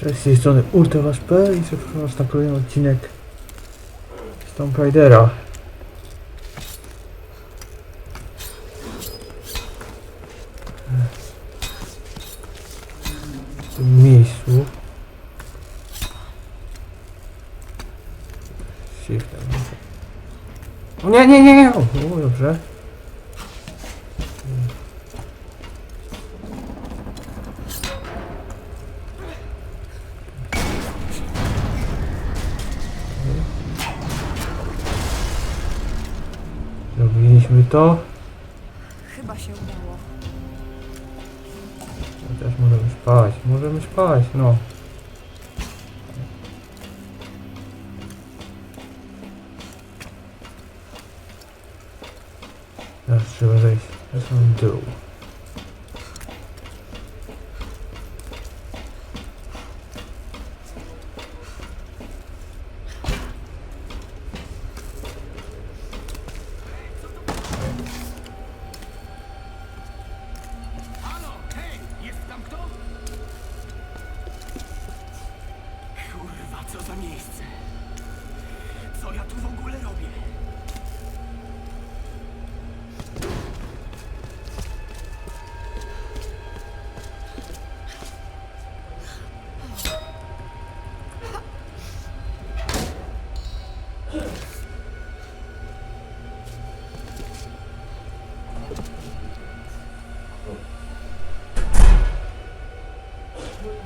Cześć, z tej strony UltraWaszP i zapraszam was na kolejny odcinek Tomb Raidera. Zrobiliśmy to. Chyba się udało. Teraz możemy spać. Możemy spać, no. Teraz trzeba zejść na sam dół.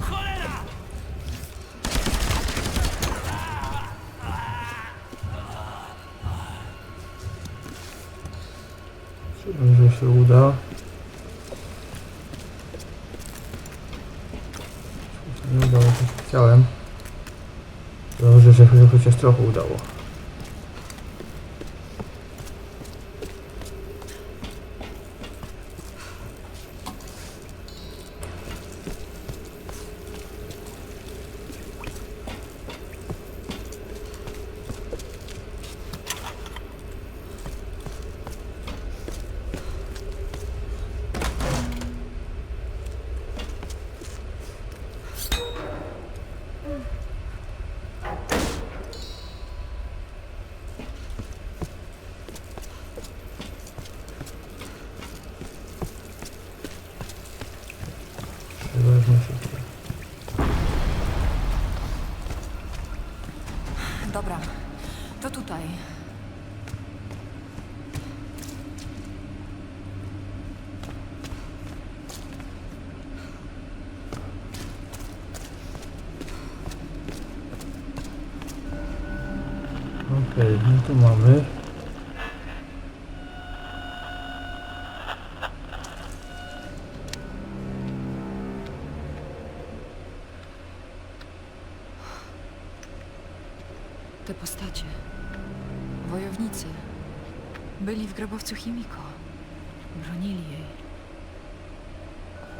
Cholera! Może się uda. Nie udało się, chciałem. Dobrze, że się chociaż trochę udało. Wezmę sobie. Dobra, to tutaj. Okej, no tu mamy. Byli w grobowcu Chimiko. Bronili jej.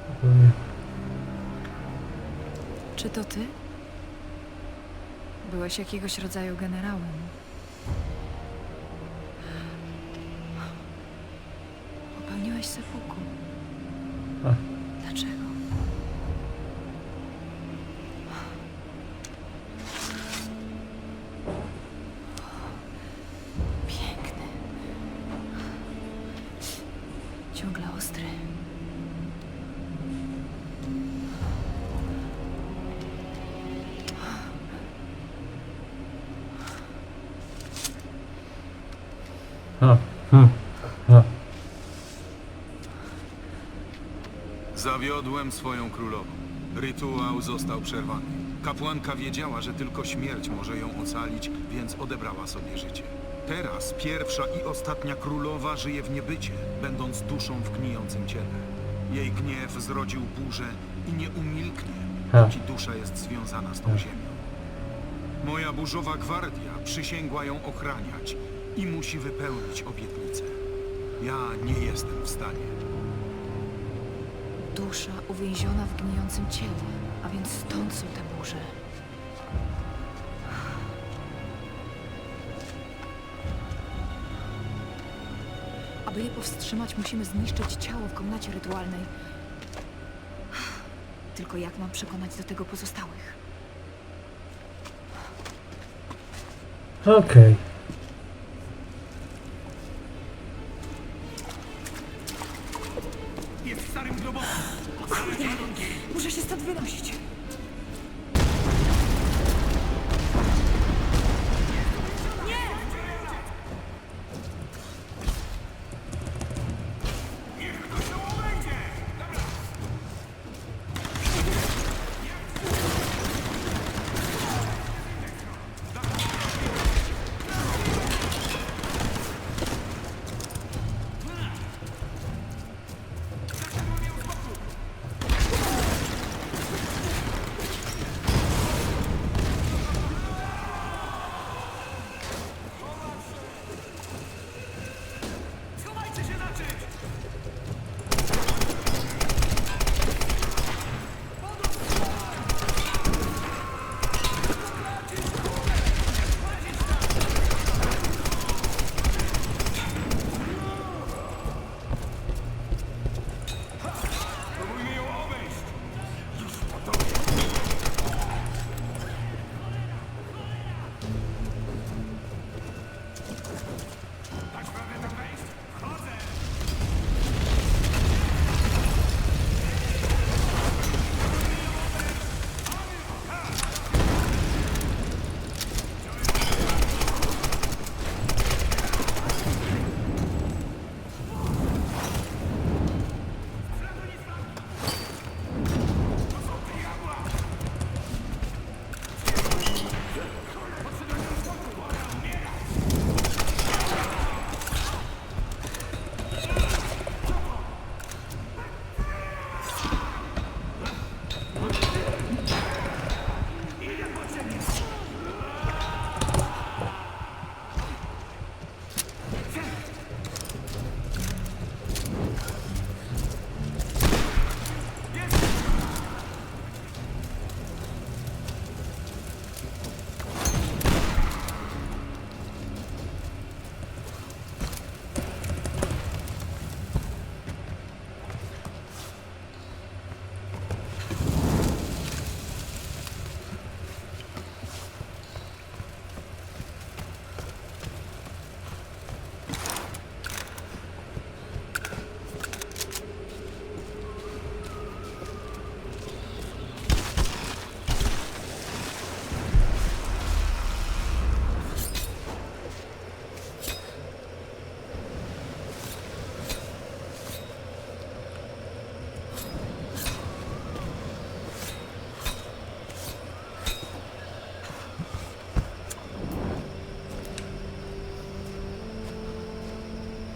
Zupełnie. Czy to ty? Byłeś jakiegoś rodzaju generałem. Popełniłeś seppuku. A. Zawiodłem swoją królową. Rytuał został przerwany. Kapłanka wiedziała, że tylko śmierć może ją ocalić, więc odebrała sobie życie. Teraz pierwsza i ostatnia królowa żyje w niebycie, będąc duszą w gnijącym ciele. Jej gniew zrodził burzę i nie umilknie, póki dusza jest związana z tą ziemią. Moja burzowa gwardia przysięgła ją ochraniać i musi wypełnić obietnicę. Ja nie jestem w stanie. Dusza uwięziona w gnijącym ciele, a więc stąd są te burze. Aby je powstrzymać, musimy zniszczyć ciało w komnacie rytualnej. Tylko jak mam przekonać do tego pozostałych? Okej. Jest starym globowym. Muszę się stąd wynosić.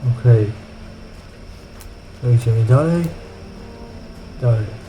Okej. No idziemy dalej. Dalej.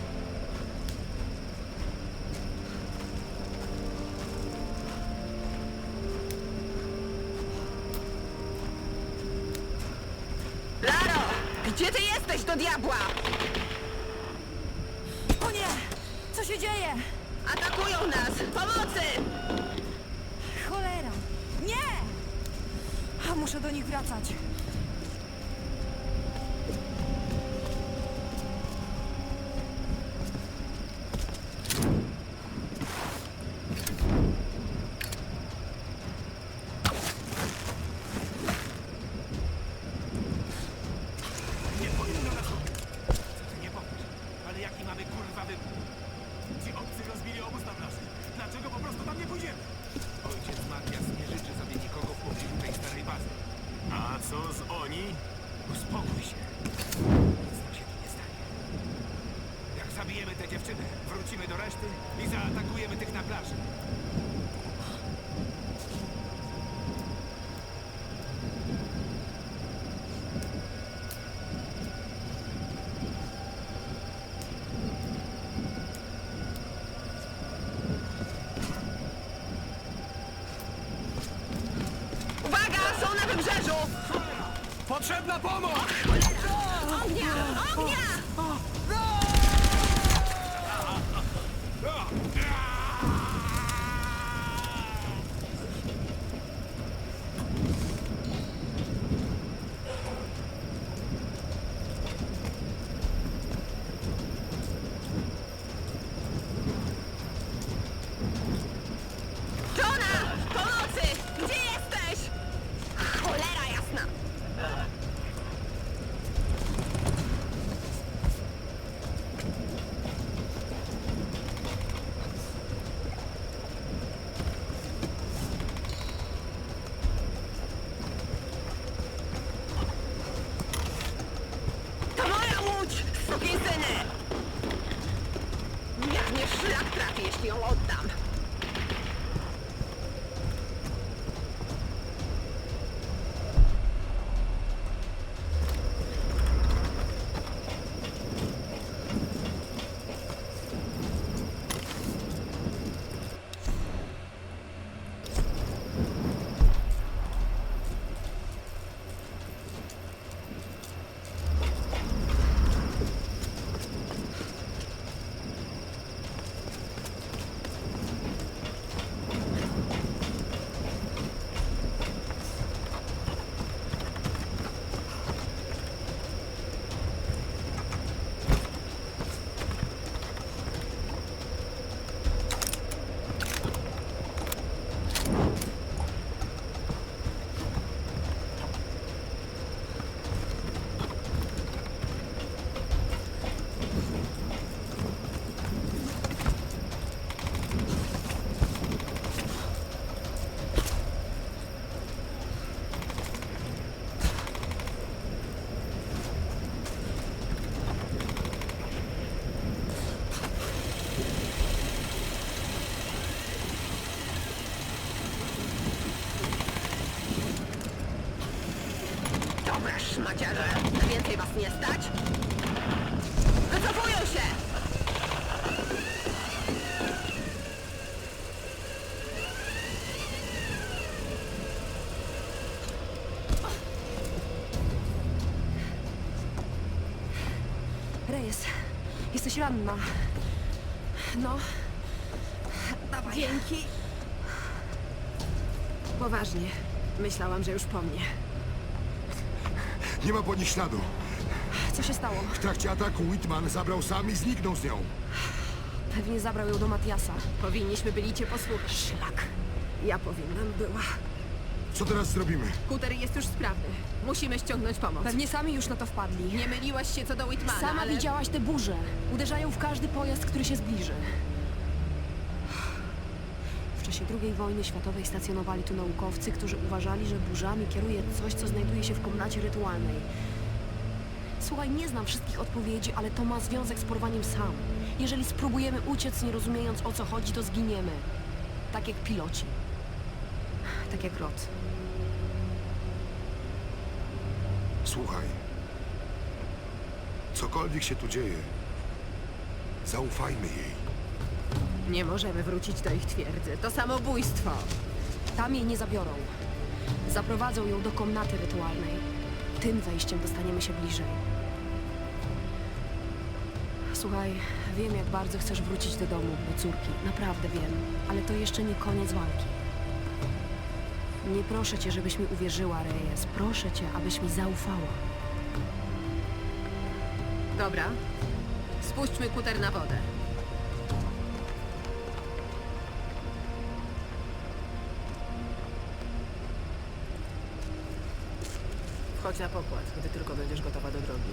Potrzebna pomoc! Ognia! Ognia! Jeśli ją oddam. Was nie stać? Wycofują się! Reyes, jesteś ranna. No. Dawaj. Dzięki. Poważnie. Myślałam, że już po mnie. Nie ma po nich śladu. Co się stało? W trakcie ataku Whitman zabrał sam i zniknął z nią. Pewnie zabrał ją do Matiasa. Powinniśmy byli cię posłuchać. Szlak. Ja powinnam była. Co teraz zrobimy? Kuter jest już sprawny. Musimy ściągnąć pomoc. Pewnie sami już na to wpadli. Nie myliłaś się co do Whitmana, Sama ale... widziałaś te burze. Uderzają w każdy pojazd, który się zbliży. W czasie II wojny światowej stacjonowali tu naukowcy, którzy uważali, że burzami kieruje coś, co znajduje się w komnacie rytualnej. Słuchaj, nie znam wszystkich odpowiedzi, ale to ma związek z porwaniem sam. Jeżeli spróbujemy uciec, nie rozumiejąc o co chodzi, to zginiemy. Tak jak piloci. Tak jak Rod. Słuchaj. Cokolwiek się tu dzieje, zaufajmy jej. Nie możemy wrócić do ich twierdzy. To samobójstwo. Tam jej nie zabiorą. Zaprowadzą ją do komnaty rytualnej. Tym wejściem dostaniemy się bliżej. Słuchaj, wiem jak bardzo chcesz wrócić do domu, do córki. Naprawdę wiem. Ale to jeszcze nie koniec walki. Nie proszę cię, żebyś mi uwierzyła, Reyes. Proszę cię, abyś mi zaufała. Dobra. Spuśćmy kuter na wodę. Wchodź na pokład, gdy tylko będziesz gotowa do drogi.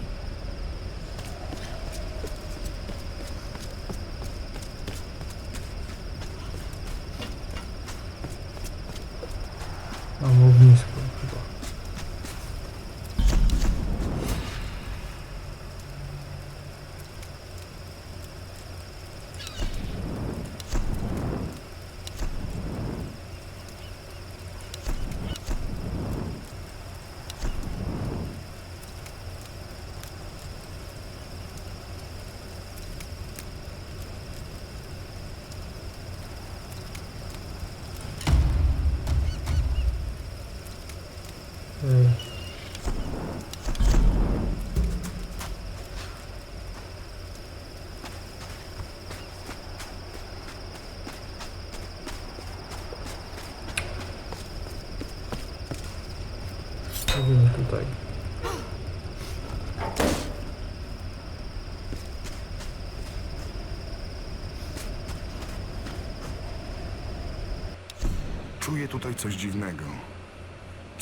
Czuję tutaj coś dziwnego.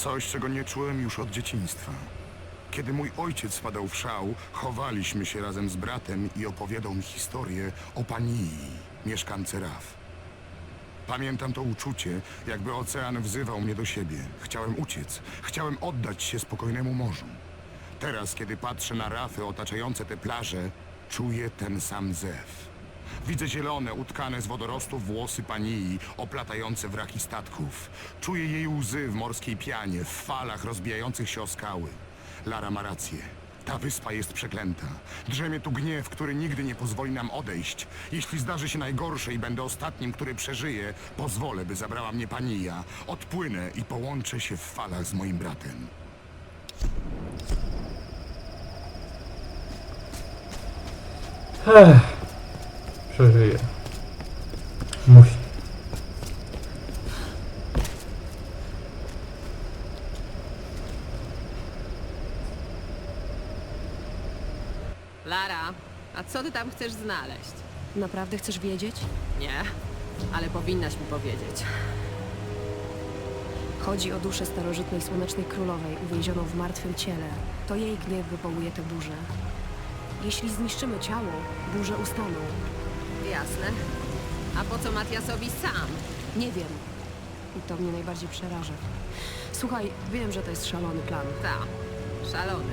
Coś, czego nie czułem już od dzieciństwa. Kiedy mój ojciec wpadał w szał, chowaliśmy się razem z bratem i opowiadał mi historię o pani, mieszkance Raf. Pamiętam to uczucie, jakby ocean wzywał mnie do siebie. Chciałem uciec, chciałem oddać się spokojnemu morzu. Teraz, kiedy patrzę na rafy otaczające te plaże, czuję ten sam zew. Widzę zielone, utkane z wodorostów włosy Panii, oplatające wraki statków. Czuję jej łzy w morskiej pianie, w falach rozbijających się o skały. Lara ma rację. Ta wyspa jest przeklęta. Drzemie tu gniew, który nigdy nie pozwoli nam odejść. Jeśli zdarzy się najgorsze i będę ostatnim, który przeżyje, pozwolę, by zabrała mnie Pania. Odpłynę i połączę się w falach z moim bratem. Ech. Przeżyję. Musi. Lara, a co ty tam chcesz znaleźć? Naprawdę chcesz wiedzieć? Nie, ale powinnaś mi powiedzieć. Chodzi o duszę starożytnej Słonecznej Królowej, uwięzioną w martwym ciele. To jej gniew wywołuje tę burzę. Jeśli zniszczymy ciało, burze ustaną. Jasne. A po co Matiasowi sam? Nie wiem. I to mnie najbardziej przeraża. Słuchaj, wiem, że to jest szalony plan. Ta, szalony.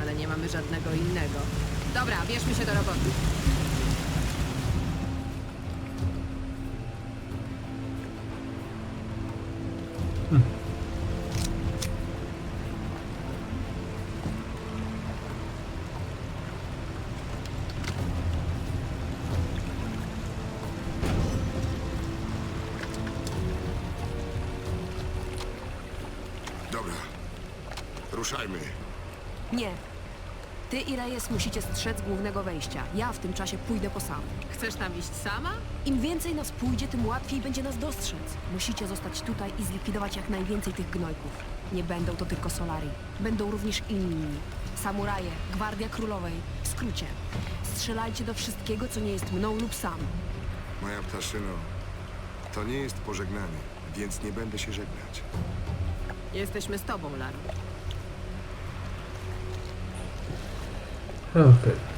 Ale nie mamy żadnego innego. Dobra, bierzmy się do roboty. Ruszajmy. Nie. Ty i Reyes musicie strzec głównego wejścia. Ja w tym czasie pójdę po sam. Chcesz tam iść sama? Im więcej nas pójdzie, tym łatwiej będzie nas dostrzec. Musicie zostać tutaj i zlikwidować jak najwięcej tych gnojków. Nie będą to tylko Solari. Będą również inni. Samuraje, Gwardia Królowej. W skrócie. Strzelajcie do wszystkiego, co nie jest mną lub sam. Moja ptaszyno, to nie jest pożegnanie, więc nie będę się żegnać. Jesteśmy z tobą, Lara. Okej.